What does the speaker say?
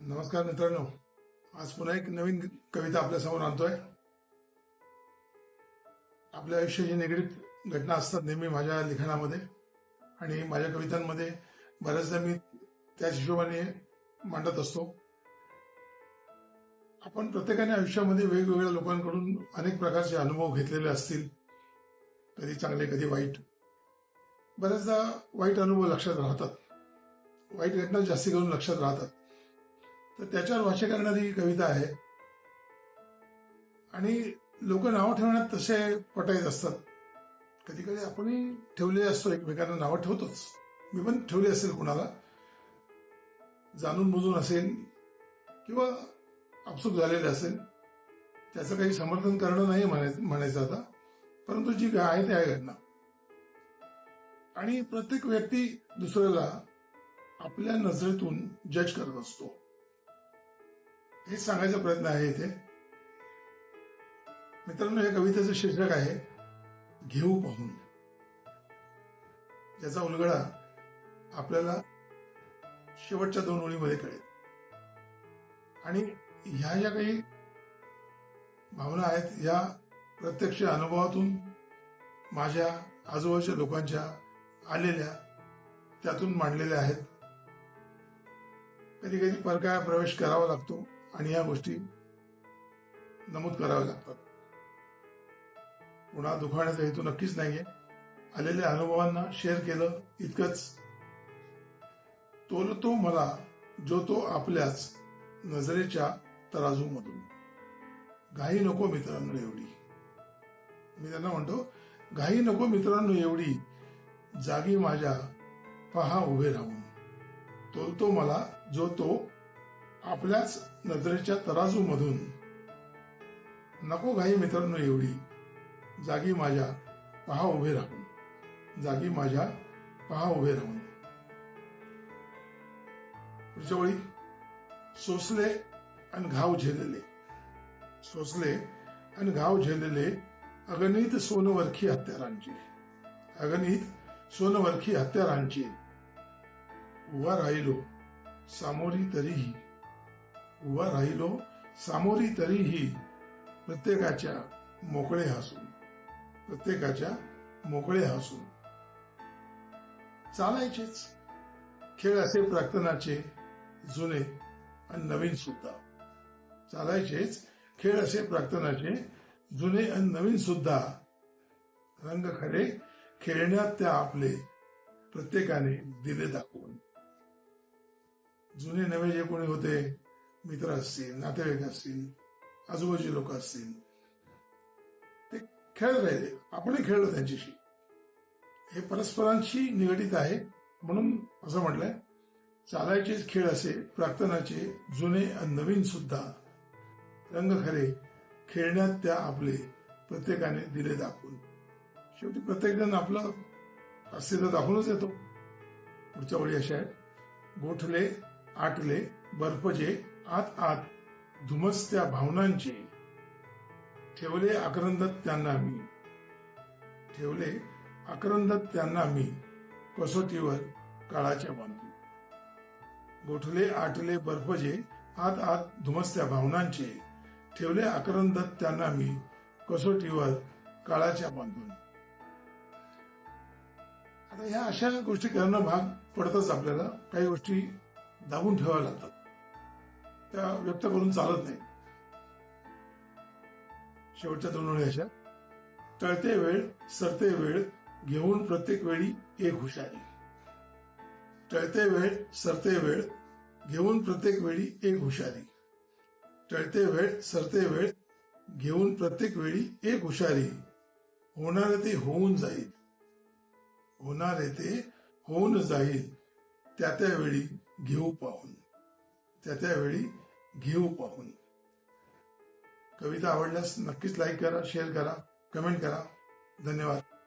नमस्कार मित्रांनो. आज पुन्हा एक नवीन कविता आपल्यासमोर आणतोय. आपल्या आयुष्याची निगडीत घटना असतात नेहमी माझ्या लिखाणामध्ये आणि माझ्या कवितांमध्ये बऱ्याचदा मी त्याच हिशोबाने मांडत असतो. आपण प्रत्येकाने आयुष्यामध्ये वेगवेगळ्या लोकांकडून अनेक प्रकारचे अनुभव घेतलेले असतील. कधी चांगले कधी वाईट. बऱ्याचदा वाईट अनुभव लक्षात राहतात. वाईट घटना जास्ती करून लक्षात राहतात. तर त्याच्यावर भाष्य करणारी ही कविता आहे. आणि लोक नावं ठेवण्यात तसे पटायत असतात. कधी कधी आपणही ठेवले असतो एकमेकांना नावं ठेवतोच. मी पण ठेवली असेल कुणाला. जाणून बुजून असेल किंवा आपसूक झालेले असेल. त्याचं काही समर्थन करणं नाही म्हणायचं म्हणायचं आता. परंतु जी आहे ते आहे घटना. आणि प्रत्येक व्यक्ती दुसऱ्याला आपल्या नजरेतून जज करत असतो. हेच सांगायचा प्रयत्न आहे इथे. मित्रांनो या कवितेचं शीर्षक आहे घेऊ पाहून. ज्याचा उलगडा आपल्याला शेवटच्या दोन ओळीमध्ये कळेल. आणि ह्या ज्या काही भावना आहेत या प्रत्यक्ष अनुभवातून माझ्या आजूबाजूच्या लोकांच्या आलेल्या त्यातून मांडलेल्या आहेत. कधी कधी परकाया प्रवेश करावा लागतो. आणि या गोष्टी नमूद कराव्या लागतात. पुन्हा दुखावण्याचा हेतू नक्कीच नाहीये. आलेल्या अनुभवांना शेअर केलं इतकंच. तोलतो मला जो तो आपल्याच नजरेच्या तराजूमधून. घाई नको मित्रांनो एवढी. मी त्यांना म्हणतो घाई नको मित्रांनो एवढी. जागी माझ्या पहा उभे राहून. तोलतो मला जो तो आपल्याच नजरेच्या तराजूमधून. नको घाई मित्रांनो एवढी. जागी माझ्या पहा उभे राहून. जागी माझ्या पहा उभे राहून. पुढच्या वेळी सोसले आणि घाव झेलले. सोसले आणि घाव झेलले अगणित सोनवरखी हत्यारांची. अगणित सोनवरखी हत्यारांची. उभा राहिलो सामोरी तरीही. उभा राहिलो सामोरी तरीही प्रत्येकाच्या मोकळे हसून प्रत्येकाच्या मोकळे हसून. चालायचेच. खेळ असे प्रार्थनाचे जुने आणि नवीन सुद्धा. चालायचेच. खेळ असे प्रार्थनाचे जुने आणि नवीन सुद्धा. रंग खरे खेळण्यात त्या आपले प्रत्येकाने दिले दाखवून. जुने नवे जे कोणी होते मित्र असतील नातेवाईक असतील आजूबाजूचे लोक असतील ते खेळत राहिले. आपणही खेळलो त्यांच्याशी. हे परस्परांशी निगडित आहे म्हणून असं म्हटलंय. चालायचेच खेळ असे प्रार्थनाचे जुने नवीन सुद्धा रंग खरे खेळण्यात त्या आपले प्रत्येकाने दिले दाखवून. शेवटी प्रत्येक जण आपलं अस्तित्व दाखवूनच येतो पुढच्या वेळी अशा आहेत. गोठले आटले बर्फजे आत आत धुमसत्या भावनांचे. ठेवले आक्रंदत त्यांना मी. ठेवले आक्रंदत त्यांना मी. कसोटीवर काळाच्या बांधून गोठले आटले बर्फजे आत आत धुमसत्या भावनांचे. ठेवले आक्रंदत त्यांना मी. कसोटीवर काळाच्या बांधून. आता ह्या अशा गोष्टी करणं भाग पडतच आपल्याला. काही गोष्टी दाबून ठेवाव्या लागतात. त्या व्यक्त करून चालत नाही. शेवटच्या दोन अशा टळते वेळ सरते वेळ घेऊन प्रत्येक वेळी एक हुशारी टळते वेळ सरते वेळ घेऊन प्रत्येक वेळी एक हुशारी टळते वेळ सरते वेळ घेऊन प्रत्येक वेळी एक हुशारी होणारे ते होऊन जाईल. होणारे ते होऊन जाईल. त्या त्या वेळी घेऊ पाहून. त्या त्यावेळी घेऊ पाहून. कविता आवडल्यास नक्कीच लाईक करा शेअर करा कमेंट करा. धन्यवाद.